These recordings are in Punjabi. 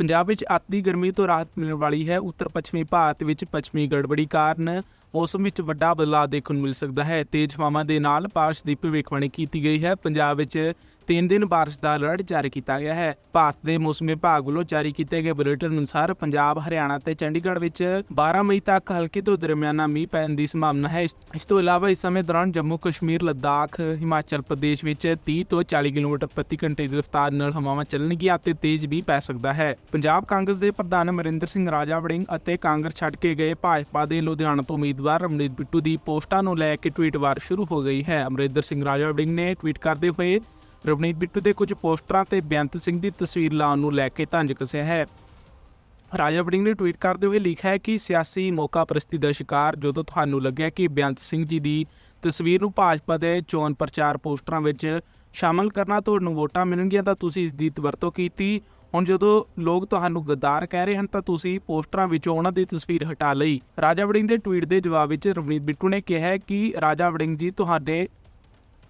ਪੰਜਾਬ ਵਿੱਚ ਅਤਿ ਗਰਮੀ ਤੋਂ ਰਾਹਤ ਮਿਲਣ ਵਾਲੀ ਹੈ। ਉੱਤਰ ਪੱਛਮੀ ਭਾਰਤ ਵਿੱਚ ਪੱਛਮੀ ਗੜਬੜੀ ਕਾਰਨ ਮੌਸਮ ਵਿੱਚ ਵੱਡਾ ਬਦਲਾਅ ਦੇਖਣ ਨੂੰ ਮਿਲ ਸਕਦਾ ਹੈ। ਤੇਜ਼ ਹਵਾਵਾਂ ਦੇ ਨਾਲ ਬਾਰਿਸ਼ ਦੀ ਭਵਿੱਖਬਾਣੀ ਕੀਤੀ ਗਈ ਹੈ। ਪੰਜਾਬ ਵਿੱਚ ਤਿੰਨ ਦਿਨ ਬਾਰਿਸ਼ ਦਾ ਅਲਰਟ ਜਾਰੀ ਕੀਤਾ ਗਿਆ ਹੈ। ਭਾਰਤ ਦੇ ਮੌਸਮ ਵਿਭਾਗ ਵੱਲੋਂ ਜਾਰੀ ਕੀਤੇ ਗਏ ਬੁਲੇਟਿਨ ਅਨੁਸਾਰ ਪੰਜਾਬ, ਹਰਿਆਣਾ ਤੇ ਚੰਡੀਗੜ੍ਹ ਵਿੱਚ 12 ਮਈ ਤੱਕ ਹਲਕੇ ਤੋਂ ਦਰਮਿਆਨਾ ਮੀਂਹ ਪੈਣ ਦੀ ਸੰਭਾਵਨਾ ਹੈ। ਇਸ ਤੋਂ ਇਲਾਵਾ ਇਸ ਸਮੇਂ ਦੌਰਾਨ ਜੰਮੂ ਕਸ਼ਮੀਰ, ਲੱਦਾਖ, ਹਿਮਾਚਲ ਪ੍ਰਦੇਸ਼ ਵਿੱਚ 30 ਤੋਂ 40 ਕਿਲੋਮੀਟਰ ਪ੍ਰਤੀ ਘੰਟੇ ਦੀ ਰਫ਼ਤਾਰ ਨਾਲ ਹਵਾਵਾਂ ਚੱਲਣਗੀਆਂ ਅਤੇ ਤੇਜ਼ ਵੀ ਪੈ ਸਕਦਾ ਹੈ। ਪੰਜਾਬ ਕਾਂਗਰਸ ਦੇ ਪ੍ਰਧਾਨ ਅਮਰਿੰਦਰ ਸਿੰਘ ਰਾਜਾ ਵੜਿੰਗ ਅਤੇ ਕਾਂਗਰਸ ਛੱਡ ਕੇ ਗਏ ਭਾਜਪਾ ਦੇ ਲੁਧਿਆਣਾ ਤੋਂ ਉਮੀਦਵਾਰ ਰਮਨੀਤ ਬਿੱਟੂ ਦੀ ਪੋਸਟਾਂ ਨੂੰ ਲੈ ਕੇ ਟਵੀਟ ਵਾਰ ਸ਼ੁਰੂ ਹੋ ਗਈ ਹੈ। ਅਮਰਿੰਦਰ ਸਿੰਘ ਰਾਜਾ ਵੜਿੰਗ ਨੇ ਟਵੀਟ ਕਰਦੇ ਹੋਏ ਰਵਨੀਤ ਬਿੱਟੂ ਦੇ ਕੁਝ ਪੋਸਟਰਾਂ ਤੇ ਬੇਅੰਤ ਸਿੰਘ ਦੀ ਤਸਵੀਰ ਲਾਉਣ ਨੂੰ ਲੈ ਕੇ ਤੰਜ ਕੱਸਿਆ ਹੈ। ਰਾਜਾ ਵੜਿੰਗ ਨੇ ਟਵੀਟ ਕਰਦੇ ਹੋਏ ਲਿਖਿਆ ਹੈ ਕਿ ਸਿਆਸੀ ਮੌਕਾ ਪ੍ਰਸਤੀ ਦਾ ਸ਼ਿਕਾਰ ਜਦੋਂ ਤੁਹਾਨੂੰ ਲੱਗਿਆ ਕਿ ਬੇਅੰਤ ਸਿੰਘ ਜੀ ਦੀ ਤਸਵੀਰ ਨੂੰ ਭਾਜਪਾ ਦੇ ਚੋਣ ਪ੍ਰਚਾਰ ਪੋਸਟਰਾਂ ਵਿੱਚ ਸ਼ਾਮਲ ਕਰਨਾ ਤੁਹਾਨੂੰ ਵੋਟਾਂ ਮਿਲਣਗੀਆਂ ਤਾਂ ਤੁਸੀਂ ਇਸ ਦੀ ਵਰਤੋਂ ਕੀਤੀ। ਹੁਣ ਜਦੋਂ ਲੋਕ ਤੁਹਾਨੂੰ ਗੱਦਾਰ ਕਹਿ ਰਹੇ ਹਨ ਤਾਂ ਤੁਸੀਂ ਪੋਸਟਰਾਂ ਵਿੱਚੋਂ ਉਹਨਾਂ ਦੀ ਤਸਵੀਰ ਹਟਾ ਲਈ। ਰਾਜਾ ਵੜਿੰਗ ਦੇ ਟਵੀਟ ਦੇ ਜਵਾਬ ਵਿੱਚ ਰਵਨੀਤ ਬਿੱਟੂ ਨੇ ਕਿਹਾ ਕਿ ਰਾਜਾ ਵੜਿੰਗ ਜੀ ਤੁਹਾਡੇ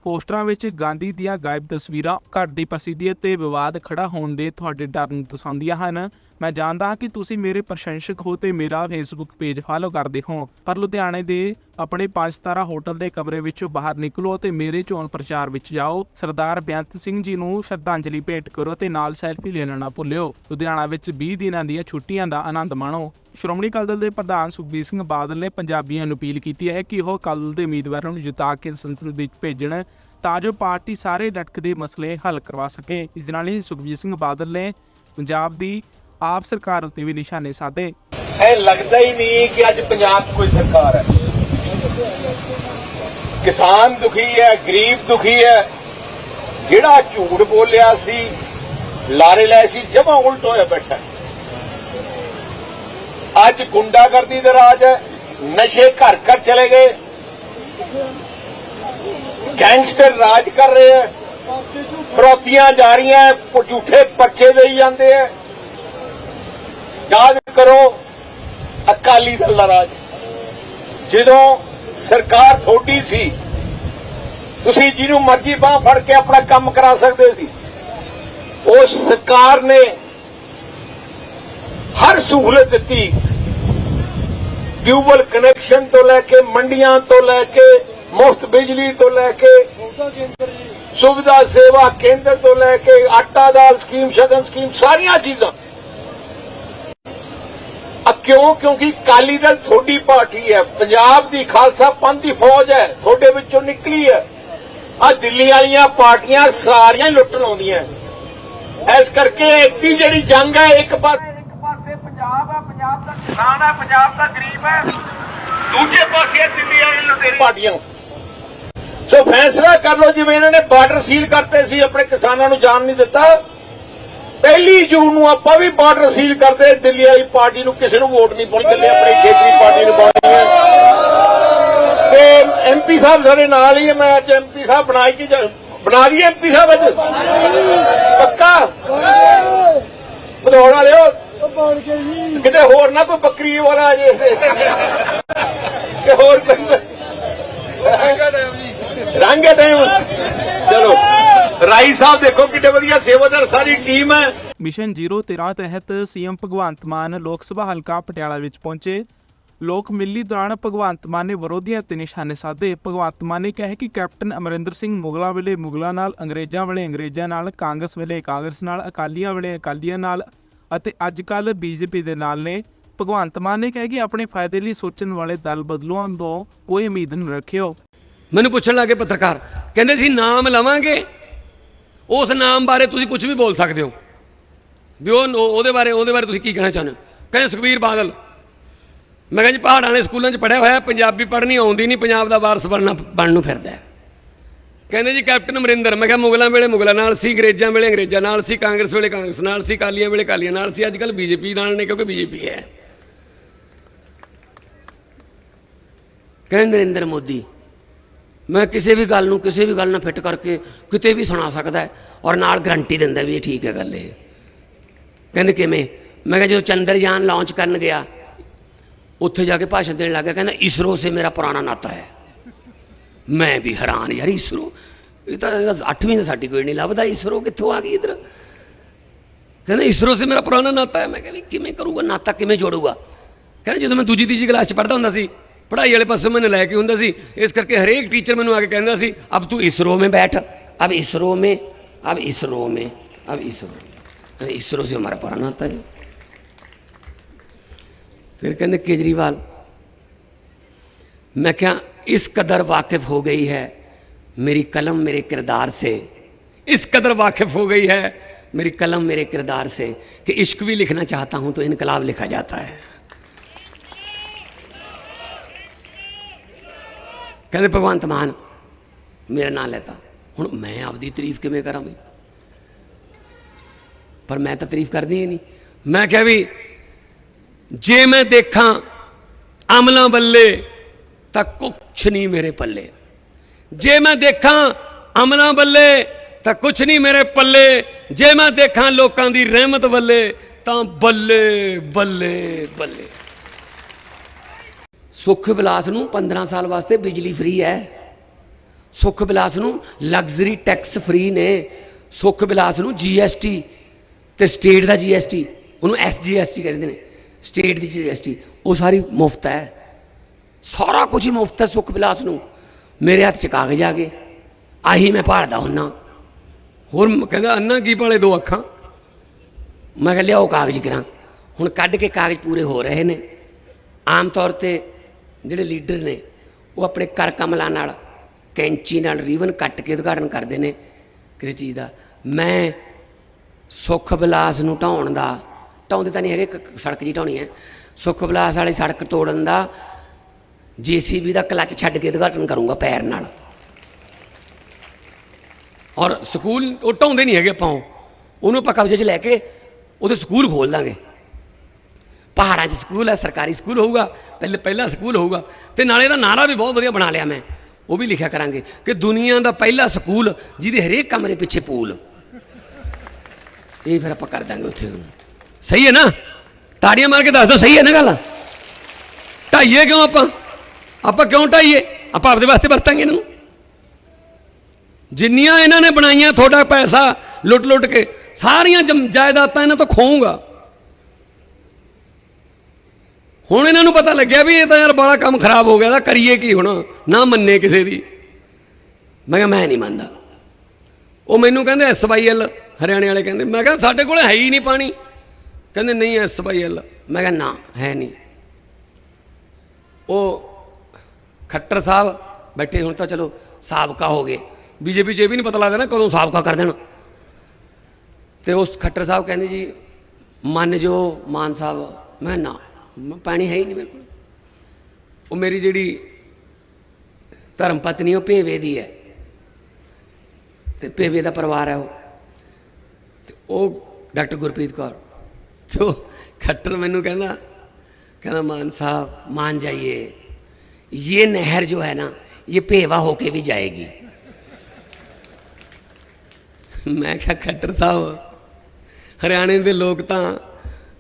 ਪੋਸਟਰਾਂ ਵਿੱਚ ਗਾਂਧੀ ਦੀਆਂ ਗਾਇਬ ਤਸਵੀਰਾਂ, ਘਰ ਦੀ ਪ੍ਰਸਿੱਧੀ ਅਤੇ ਵਿਵਾਦ ਖੜਾ ਹੋਣ ਦੇ ਤੁਹਾਡੇ ਡਰ ਨੂੰ ਦਰਸਾਉਂਦੀਆਂ ਹਨ। ਮੈਂ ਜਾਣਦਾ ਹਾਂ ਕਿ ਤੁਸੀਂ ਮੇਰੇ ਪ੍ਰਸ਼ੰਸਕ ਹੋ ਤੇ ਮੇਰਾ ਫੇਸਬੁੱਕ ਪੇਜ ਫਾਲੋ ਕਰਦੇ ਹੋ, ਪਰ ਲੁਧਿਆਣੇ ਦੇ ਆਪਣੇ ਪੰਜ ਸਿਤਾਰਾ ਹੋਟਲ ਦੇ ਕਮਰੇ ਵਿੱਚੋਂ ਬਾਹਰ ਨਿਕਲੋ ਤੇ ਮੇਰੇ ਚੋਣ ਪ੍ਰਚਾਰ ਵਿੱਚ ਜਾਓ। ਸਰਦਾਰ ਬੇਅੰਤ ਸਿੰਘ ਜੀ ਨੂੰ ਸ਼ਰਧਾਂਜਲੀ ਭੇਟ ਕਰੋ ਤੇ ਨਾਲ ਸੈਲਫੀ ਲੈਣਾ ਨਾ ਭੁੱਲਿਓ। ਲੁਧਿਆਣਾ ਵਿੱਚ 20 ਦਿਨਾਂ ਦੀਆਂ ਛੁੱਟੀਆਂ ਦਾ ਆਨੰਦ ਮਾਣੋ। ਸ਼੍ਰੋਮਣੀ ਅਕਾਲੀ ਦਲ ਦੇ ਪ੍ਰਧਾਨ ਸੁਖਬੀਰ ਸਿੰਘ ਬਾਦਲ ਨੇ ਪੰਜਾਬੀਆਂ ਨੂੰ ਅਪੀਲ ਕੀਤੀ ਹੈ ਕਿ ਉਹ ਅਕਾਲੀ ਦਲ ਦੇ ਉਮੀਦਵਾਰਾਂ ਨੂੰ ਜਿਤਾ ਕੇ ਸੰਸਦ ਵਿੱਚ ਭੇਜਣ, ਤਾਂ ਜੋ ਪਾਰਟੀ ਸਾਰੇ ਲਟਕਦੇ ਮਸਲੇ ਹੱਲ ਕਰਵਾ ਸਕੇ। ਇਸ ਨਾਲ ਹੀ ਸੁਖਬੀਰ ਸਿੰਘ ਬਾਦਲ ਨੇ ਪੰਜਾਬ ਦੀ ਆਪ ਸਰਕਾਰ ਉੱਤੇ ਵੀ ਨਿਸ਼ਾਨੇ ਸਾਧੇ। ਇਹ ਲੱਗਦਾ ਹੀ ਨਹੀਂ ਕਿ ਅੱਜ ਪੰਜਾਬ 'ਚ ਕੋਈ ਸਰਕਾਰ ਹੈ। ਕਿਸਾਨ ਦੁਖੀ ਹੈ, ਗਰੀਬ ਦੁਖੀ ਹੈ। ਜਿਹੜਾ ਝੂਠ ਬੋਲਿਆ ਸੀ? ਲਾਰੇ ਲੈ ਸੀ, ਜਮਾ ਉਲਟ ਹੋਇਆ ਬੈਠਾ ਅੱਜ ਗੁੰਡਾਗਰਦੀ ਦਾ ਰਾਜ ਹੈ, ਨਸ਼ੇ ਘਰ ਘਰ ਚਲੇ ਗਏ। ਗੈਂਗਸਟਰ ਰਾਜ ਕਰ ਰਹੇ ਹੈ। ਫਰੋਤੀਆਂ ਜਾ ਰਹੀਆਂ, ਝੂਠੇ ਪਰਚੇ ਦੇਈ ਜਾਂਦੇ ਹੈ। ਯਾਦ ਕਰੋ, ਅਕਾਲੀ ਦਲ ਦਾ ਰਾਜ। ਜਦੋਂ ਸਰਕਾਰ ਥੋੜੀ ਸੀ, ਤੁਸੀਂ ਜਿਹਨੂੰ ਮਰਜ਼ੀ ਬਾਹ ਫੜ ਕੇ ਆਪਣਾ ਕੰਮ ਕਰਾ ਸਕਦੇ ਸੀ ਉਸ ਸਰਕਾਰ ਨੇ ਹਰ ਸਹੂਲਤ ਦਿੱਤੀ। ਟਿਊਬਲ ਕਨੈਕਸ਼ਨ ਤੋਂ ਲੈ ਕੇ, ਮੰਡੀਆਂ ਤੋਂ ਲੈ ਕੇ, ਮੁਫਤ ਬਿਜਲੀ ਤੋਂ ਲੈ ਕੇ, ਸੁਵਿਧਾ ਸੇਵਾ ਕੇਂਦਰ ਤੋਂ ਲੈ ਕੇ, ਆਟਾ ਦਾਲ ਸਕੀਮ, ਸ਼ਗਨ ਸਕੀਮ, ਸਾਰੀਆਂ ਚੀਜ਼ਾਂ। ਕਿਉਂ? ਕਿਉਂਕਿ ਕਾਲੀ ਦਲ ਥੋੜੀ ਪਾਰਟੀ ਹੈ। ਪੰਜਾਬ ਦੀ ਖਾਲਸਾ ਪੰਥ ਦੀ ਫੌਜ ਹੈ। ਤੁਹਾਡੇ ਵਿੱਚੋਂ ਨਿਕਲੀ ਹੈ। ਆ ਦਿੱਲੀ ਵਾਲੀਆਂ ਪਾਰਟੀਆਂ ਸਾਰੀਆਂ ਲੁੱਟਣ ਆਉਂਦੀਆਂ। ਇਸ ਕਰਕੇ ਇੱਡੀ ਜਿਹੜੀ ਜੰਗ ਹੈ ਇੱਕ ਪਾਸੇ ਇੱਕ ਪਾਸੇ ਪੰਜਾਬ ਹੈ ਪੰਜਾਬ ਦਾ ਕਿਸਾਨ ਹੈ ਪੰਜਾਬ ਦਾ ਗਰੀਬ ਹੈ ਦੂਜੇ ਪਾਸੇ ਦਿੱਲੀ ਵਾਲੀ ਲੁਟੇਰੀ। ਪਾਰਟੀਆਂ। ਸੋ ਫੈਸਲਾ ਕਰ ਲਓ ਜਿਵੇਂ ਇਹਨਾਂ ਨੇ ਬਾਰਡਰ ਸੀਲ ਕਰਤੇ ਸੀ ਆਪਣੇ ਕਿਸਾਨਾਂ ਨੂੰ ਜਾਣ ਨਹੀਂ ਦਿੱਤਾ। ਪਹਿਲੀ ਜੂਨ ਨੂੰ ਆਪਾਂ ਵੀ ਬਾਰਡਰ ਸੀਲ ਕਰਦੇ, ਦਿੱਲੀ ਵਾਲੀ ਪਾਰਟੀ ਨੂੰ ਕਿਸੇ ਨੂੰ ਵੋਟ ਨਹੀਂ ਪਾਉਣੀ ਚੱਲੇ ਆਪਣੀ ਖੇਤਰੀ ਪਾਰਟੀ ਨੂੰ ਪਾਉਣੀ ਹੈ। ਤੇ ਐਮਪੀ ਸਾਹਿਬ ਸਾਡੇ ਨਾਲ ਹੀ ਹੈ, ਮੈਂ ਅੱਜ ਐਮਪੀ ਸਾਹਿਬ ਬਣਾਈ ਕਿ ਬਣਾ ਦਈਏ ਐਮਪੀ ਸਾਹਿਬ ਅੱਜ? ਪੱਕਾ? ਵਧਾਉਣ ਵਾਲਿਓ। ਕਿਤੇ ਹੋਰ ਨਾ ਕੋਈ ਬੱਕਰੀ ਵਾਲਾ ਆ ਜੇ। ਕਿ ਹੋਰ ਕੋਈ ਰੰਗ ਹੈ ਟਾਈਮ ਚਲੋ। ਰਾਈ ਸਾਹਿਬ ਦੇਖੋ ਕਿੱਡੇ ਵਧੀਆ ਸੇਵਾਦਾਰ ਸਾਰੀ ਟੀਮ ਹੈ। ਮਿਸ਼ਨ 013 ਤਹਿਤ ਸੀਐਮ ਭਗਵੰਤ ਮਾਨ ਲੋਕ ਸਭਾ ਹਲਕਾ ਪਟਿਆਲਾ ਵਿੱਚ ਪਹੁੰਚੇ। ਲੋਕ ਮਿਲੀ ਦੌਰਾਨ ਭਗਵੰਤ ਮਾਨ ਨੇ ਵਿਰੋਧੀਆਂ ਤੇ ਨਿਸ਼ਾਨੇ ਸਾਧੇ। ਭਗਵੰਤ ਮਾਨ ਨੇ ਕਿਹਾ ਕਿ ਕੈਪਟਨ ਅਮਰਿੰਦਰ ਸਿੰਘ ਮੁਗਲਾਂ ਵੇਲੇ ਮੁਗਲਾਂ ਨਾਲ ਅੰਗਰੇਜ਼ਾਂ ਵੇਲੇ ਅੰਗਰੇਜ਼ਾਂ ਨਾਲ ਕਾਂਗਰਸ ਵੇਲੇ ਕਾਂਗਰਸ ਨਾਲ ਅਕਾਲੀਆਂ ਵੇਲੇ ਅਕਾਲੀਆਂ ਨਾਲ ਅਤੇ ਅੱਜ ਕੱਲ ਬੀਜੇਪੀ ਦੇ ਨਾਲ ਨੇ। ਭਗਵੰਤ ਮਾਨ ਨੇ ਕਿਹਾ ਕਿ ਆਪਣੇ ਫਾਇਦੇ ਲਈ ਸੋਚਣ ਵਾਲੇ ਦਲ ਬਦਲੂਆਂ ਤੋਂ ਕੋਈ ਉਮੀਦ ਨਹੀਂ ਰੱਖਿਓ। ਮੈਨੂੰ ਪੁੱਛਣ ਲੱਗੇ ਪੱਤਰਕਾਰ ਕਹਿੰਦੇ ਸੀ ਨਾਮ ਲਵਾਂਗੇ? ਉਸ ਨਾਮ ਬਾਰੇ ਤੁਸੀਂ ਕੁਝ ਵੀ ਬੋਲ ਸਕਦੇ ਹੋ। ਵੀ ਉਹ ਉਹਦੇ ਬਾਰੇ ਉਹਦੇ ਬਾਰੇ ਤੁਸੀਂ ਕੀ ਕਹਿਣਾ ਚਾਹੁੰਦੇ ਹੋ? ਕਹਿੰਦੇ ਸੁਖਬੀਰ ਬਾਦਲ, ਮੈਂ ਕਿਹਾ ਜੀ ਪਹਾੜਾਂ ਵਾਲੇ ਸਕੂਲਾਂ 'ਚ ਪੜਿਆ ਹੋਇਆ, ਪੰਜਾਬੀ ਪੜ੍ਹਨੀ ਆਉਂਦੀ ਨਹੀਂ, ਪੰਜਾਬ ਦਾ ਵਾਰਸ ਬਣਨਾ ਬਣਨ ਨੂੰ ਫਿਰਦਾ ਕਹਿੰਦੇ ਜੀ ਕੈਪਟਨ ਅਮਰਿੰਦਰ, ਮੈਂ ਕਿਹਾ ਮੁਗਲਾਂ ਵੇਲੇ ਮੁਗਲਾਂ ਨਾਲ ਸੀ, ਅੰਗਰੇਜ਼ਾਂ ਵੇਲੇ ਅੰਗਰੇਜ਼ਾਂ ਨਾਲ ਸੀ, ਕਾਂਗਰਸ ਵੇਲੇ ਕਾਂਗਰਸ ਨਾਲ ਸੀ ਕਾਲੀਆਂ ਵੇਲੇ ਕਾਲੀਆਂ ਨਾਲ ਸੀ ਅੱਜ ਕੱਲ ਬੀਜੇਪੀ ਨਾਲ ਨੇ, ਕਿਉਂਕਿ ਬੀਜੇਪੀ ਹੈ। ਕਹਿੰਦੇ ਨਰਿੰਦਰ ਮੋਦੀ ਮੈਂ ਕਿਸੇ ਵੀ ਗੱਲ ਨੂੰ, ਕਿਸੇ ਵੀ ਗੱਲ ਨਾਲ ਫਿੱਟ ਕਰਕੇ ਕਿਤੇ ਵੀ ਸੁਣਾ ਸਕਦਾ ਔਰ ਨਾਲ ਗਰੰਟੀ ਦਿੰਦਾ ਵੀ ਇਹ ਠੀਕ ਹੈ ਗੱਲ ਇਹ। ਕਹਿੰਦੇ ਕਿਵੇਂ? ਮੈਂ ਕਿਹਾ ਜਦੋਂ ਚੰਦਰਯਾਨ ਲਾਂਚ ਕਰਨ ਗਿਆ, ਉੱਥੇ ਜਾ ਕੇ ਭਾਸ਼ਣ ਦੇਣ ਲੱਗਾ ਕਹਿੰਦਾ ਇਸਰੋ ਸੇ ਮੇਰਾ ਪੁਰਾਣਾ ਨਾਤਾ ਹੈ। ਮੈਂ ਵੀ ਹੈਰਾਨ ਯਾਰ ਇਸਰੋ। ਇਹ ਤਾਂ 8ਵੀਂ ਦਾ ਕੋਈ ਨਹੀਂ ਲੱਭਦਾ, ਇਸਰੋ ਕਿੱਥੋਂ ਆ ਗਈ ਇਧਰ? ਕਹਿੰਦਾ ਇਸਰੋ ਸੇ ਮੇਰਾ ਪੁਰਾਣਾ ਨਾਤਾ ਹੈ। ਮੈਂ ਕਿਹਾ ਵੀ ਕਿਵੇਂ ਕਰੂਗਾ? ਨਾਤਾ ਕਿਵੇਂ ਜੋੜੂਗਾ? ਕਹਿੰਦਾ ਜਦੋਂ ਮੈਂ ਦੂਜੀ ਤੀਜੀ ਕਲਾਸ 'ਚ ਪੜ੍ਹਦਾ ਹੁੰਦਾ ਸੀ ਪੜ੍ਹਾਈ ਵਾਲੇ ਪਾਸੇ ਮੈਨੂੰ ਲੈ ਕੇ ਹੁੰਦਾ ਸੀ ਇਸ ਕਰਕੇ ਹਰੇਕ ਟੀਚਰ ਮੈਨੂੰ ਆ ਕੇ ਕਹਿੰਦਾ ਸੀ ਅਬ ਤੂੰ ਇਸਰੋ में बैठ अब इसरो में अब इसरो में अब इसरो में इसरो से हमारा पुराना नाता है फिर कहते केजरीवाल मैं क्या इस कदर वाकिफ हो गई है मेरी कलम मेरे किरदार से इस कदर वाकिफ हो गई है मेरी कलम मेरे किरदार से कि इश्क भी लिखना चाहता हूं तो इनकलाब लिखा जाता है ਕਹਿੰਦੇ, ਭਗਵੰਤ ਮਾਨ, ਮੇਰਾ ਨਾਂ ਲੈਤਾ। ਹੁਣ ਮੈਂ ਆਪਦੀ ਤਾਰੀਫ ਕਿਵੇਂ ਕਰਾਂ ਬਈ? ਪਰ ਮੈਂ ਤਾਂ ਤਾਰੀਫ ਕਰਦੀ ਹੀ ਨਹੀਂ। ਮੈਂ ਕਿਹਾ ਵੀ, ਜੇ ਮੈਂ ਦੇਖਾਂ ਅਮਲਾਂ ਬੱਲੇ, ਤਾਂ ਕੁਛ ਨਹੀਂ ਮੇਰੇ ਪੱਲੇ। ਜੇ ਮੈਂ ਦੇਖਾਂ ਅਮਲਾਂ ਬੱਲੇ, ਤਾਂ ਕੁਛ ਨਹੀਂ ਮੇਰੇ ਪੱਲੇ। ਜੇ ਮੈਂ ਦੇਖਾਂ ਲੋਕਾਂ ਦੀ ਰਹਿਮਤ ਬੱਲੇ, ਤਾਂ ਬੱਲੇ ਬੱਲੇ ਬੱਲੇ। ਸੁੱਖ ਵਿਲਾਸ ਨੂੰ 15 ਸਾਲ ਵਾਸਤੇ ਬਿਜਲੀ ਫ੍ਰੀ ਹੈ। ਸੁੱਖ ਵਿਲਾਸ ਨੂੰ ਲਗਜ਼ਰੀ ਟੈਕਸ ਫ੍ਰੀ ਨੇ। ਸੁੱਖ ਵਿਲਾਸ ਨੂੰ ਜੀਐਸਟੀ ਤੇ ਸਟੇਟ ਦਾ ਜੀਐਸਟੀ ਉਹਨੂੰ ਐਸਜੀਐਸਟੀ ਕਹਿੰਦੇ ਨੇ। ਸਟੇਟ ਦੀ ਜੀਐਸਟੀ ਉਹ ਸਾਰੀ ਮੁਫਤ ਹੈ। ਸਾਰਾ ਕੁਝ ਹੀ ਮੁਫਤ ਹੈ ਸੁੱਖ ਵਿਲਾਸ ਨੂੰ। ਮੇਰੇ ਹੱਥ ਚ ਕਾਗਜ਼ ਆ ਗਏ। ਆਹੀ ਮੈਂ ਭਾਲਦਾ ਹੁੰਨਾ। ਹੋਰ ਕਹਿੰਦਾ, ਅੰਨਾ ਕੀ ਭਾਲੇ ਦੋ ਅੱਖਾਂ? ਮੈਂ ਕਿਹਾ, ਲਿਆਓ ਕਾਗਜ਼ ਕਰਾਂ। ਹੁਣ ਕੱਢ ਕੇ ਕਾਗਜ਼ ਪੂਰੇ ਹੋ ਰਹੇ ਨੇ। ਆਮ ਤੌਰ ਤੇ ਜਿਹੜੇ ਲੀਡਰ ਨੇ, ਉਹ ਆਪਣੇ ਕਰ ਕਮਲਾਂ ਨਾਲ, ਕੈਂਚੀ ਨਾਲ ਰੀਵਨ ਕੱਟ ਕੇ ਉਦਘਾਟਨ ਕਰਦੇ ਨੇ ਕਿਸੇ ਚੀਜ਼ ਦਾ। ਮੈਂ ਸੁੱਖ ਵਿਲਾਸ ਨੂੰ ਢਾਉਣ ਦਾ ਢਾਉਂਦੇ ਤਾਂ ਨਹੀਂ ਹੈਗੇ ਸੜਕ ਜੀ ਢਾਉਣੀ ਹੈ। ਸੁੱਖ ਵਿਲਾਸ ਵਾਲੀ ਸੜਕ ਤੋੜਨ ਦਾ, ਜੀਸੀਬੀ ਦਾ ਕਲੱਚ ਛੱਡ ਕੇ ਉਦਘਾਟਨ ਕਰੂੰਗਾ ਪੈਰ ਨਾਲ। ਔਰ ਸਕੂਲ, ਉਹ ਢਾਉਂਦੇ ਨਹੀਂ ਹੈਗੇ ਆਪਾਂ ਉਹਨੂੰ ਆਪਾਂ ਕਬਜ਼ੇ 'ਚ ਲੈ ਕੇ ਉਹਦੇ ਸਕੂਲ ਖੋਲ ਦਾਂਗੇ। ਪਹਾੜਾਂ 'ਚ ਸਕੂਲ ਹੈ, ਸਰਕਾਰੀ ਸਕੂਲ ਹੋਊਗਾ, ਪਹਿਲੇ ਪਹਿਲਾ ਸਕੂਲ ਹੋਊਗਾ। ਤੇ ਨਾਲੇ ਦਾ ਨਾਰਾ ਵੀ ਬਹੁਤ ਵਧੀਆ ਬਣਾ ਲਿਆ ਮੈਂ, ਉਹ ਵੀ ਲਿਖਿਆ ਕਰਾਂਗੇ ਕਿ ਦੁਨੀਆ ਦਾ ਪਹਿਲਾ ਸਕੂਲ ਜਿਹਦੇ ਹਰੇਕ ਕਮਰੇ ਪਿੱਛੇ ਪੂਲ। ਇਹ ਫਿਰ ਆਪਾਂ ਕਰ ਦਾਂਗੇ ਉੱਥੇ। ਸਹੀ ਹੈ ਨਾ? ਤਾੜੀਆਂ ਮਾਰ ਕੇ ਦੱਸ ਦਿਓ, ਸਹੀ ਹੈ ਨਾ ਗੱਲ? ਢਾਈਏ ਕਿਉਂ ਆਪਾਂ? ਆਪਾਂ ਕਿਉਂ ਢਾਈਏ? ਆਪਾਂ ਆਪਦੇ ਵਾਸਤੇ ਵਰਤਾਂਗੇ ਇਹਨਾਂ। ਨੂੰ ਜਿੰਨੀਆਂ ਇਹਨਾਂ ਨੇ ਬਣਾਈਆਂ ਤੁਹਾਡਾ ਪੈਸਾ ਲੁੱਟ ਲੁੱਟ ਕੇ, ਸਾਰੀਆਂ ਜਮ- ਜਾਇਦਾਦਾਂ ਇਹਨਾਂ ਤੋਂ ਖੋਊਗਾ। ਹੁਣ ਇਹਨਾਂ ਨੂੰ ਪਤਾ ਲੱਗਿਆ ਵੀ ਇਹ ਤਾਂ ਯਾਰ ਬੜਾ ਕੰਮ ਖਰਾਬ ਹੋ ਗਿਆ ਤਾਂ ਕਰੀਏ ਕੀ ਹੁਣ? ਨਾ ਮੰਨੇ ਕਿਸੇ ਦੀ। ਮੈਂ ਕਿਹਾ, ਮੈਂ ਨਹੀਂ ਮੰਨਦਾ। ਉਹ ਮੈਨੂੰ ਕਹਿੰਦੇ ਐਸਵਾਈਐਲ ਹਰਿਆਣੇ ਵਾਲੇ ਕਹਿੰਦੇ, ਮੈਂ ਕਿਹਾ, ਸਾਡੇ ਕੋਲ ਹੈ ਹੀ ਨਹੀਂ ਪਾਣੀ। ਕਹਿੰਦੇ, ਨਹੀਂ ਐਸਵਾਈਐਲ ਮੈਂ ਕਿਹਾ, ਨਾ, ਹੈ ਨਹੀਂ। ਉਹ ਖੱਟਰ ਸਾਹਿਬ ਬੈਠੇ ਹੁਣ ਤਾਂ ਚਲੋ, ਸਾਬਕਾ ਹੋ ਗਏ। ਬੀਜੇਪੀ 'ਚ ਇਹ ਵੀ ਨਹੀਂ ਪਤਾ ਲੱਗਦਾ ਨਾ ਕਦੋਂ ਸਾਬਕਾ ਕਰ ਦੇਣ। ਤੇ ਉਸ ਖੱਟਰ ਸਾਹਿਬ ਕਹਿੰਦੇ ਜੀ, ਮੰਨ ਜੋ ਮਾਨ ਸਾਹਿਬ। ਮੈਂ ਨਾ। ਪਾਣੀ ਹੈ ਹੀ ਨਹੀਂ ਮੇਰੇ ਕੋਲ ਉਹ ਮੇਰੀ ਜਿਹੜੀ ਧਰਮ ਪਤਨੀ ਉਹ ਭੇਵੇ ਦੀ ਹੈ ਤੇ ਭੇਵੇ ਦਾ ਪਰਿਵਾਰ ਹੈ ਉਹ ਤੇ ਉਹ ਡਾਕਟਰ ਗੁਰਪ੍ਰੀਤ ਕੌਰ ਤੇ ਉਹ ਖੱਟਰ ਮੈਨੂੰ ਕਹਿੰਦਾ ਕਹਿੰਦਾ ਮਾਨ साहब मान जाइए ये नहर जो है ना ये पेवा होके भी जाएगी ਮੈਂ ਕਿਹਾ ਖੱਟਰ ਸਾਹਿਬ ਹਰਿਆਣੇ ਦੇ ਲੋਕ ਤਾਂ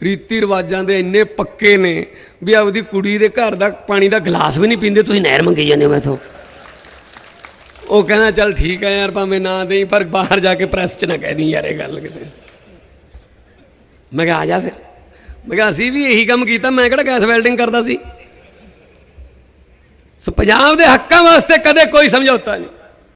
ਰੀਤੀ ਰਿਵਾਜਾਂ ਦੇ ਇੰਨੇ ਪੱਕੇ ਨੇ ਵੀ ਆਪਦੀ ਕੁੜੀ ਦੇ ਘਰ ਦਾ ਪਾਣੀ ਦਾ ਗਲਾਸ ਵੀ ਨਹੀਂ ਪੀਂਦੇ, ਤੁਸੀਂ ਨਹਿਰ ਮੰਗੀ ਜਾਂਦੇ ਹੋ ਮੈਥੋਂ। ਉਹ ਕਹਿੰਦਾ, ਚੱਲ ਠੀਕ ਹੈ ਯਾਰ, ਭਾਵੇਂ ਨਾ ਦੇਈ, ਪਰ ਬਾਹਰ ਜਾ ਕੇ ਪ੍ਰੈਸ 'ਚ ਨਾ ਕਹਿ ਦੀ ਯਾਰ, ਇਹ ਗੱਲ ਕਿਤੇ। ਮੈਂ ਕਿਹਾ, ਆ ਜਾ ਫਿਰ। ਮੈਂ ਕਿਹਾ, ਅਸੀਂ ਵੀ ਇਹੀ ਕੰਮ ਕੀਤਾ, ਮੈਂ ਕਿਹੜਾ ਗੈਸ ਵੈਲਡਿੰਗ ਕਰਦਾ ਸੀ? ਸੋ, ਪੰਜਾਬ ਦੇ ਹੱਕਾਂ ਵਾਸਤੇ ਕਦੇ ਕੋਈ ਸਮਝੌਤਾ ਨਹੀਂ।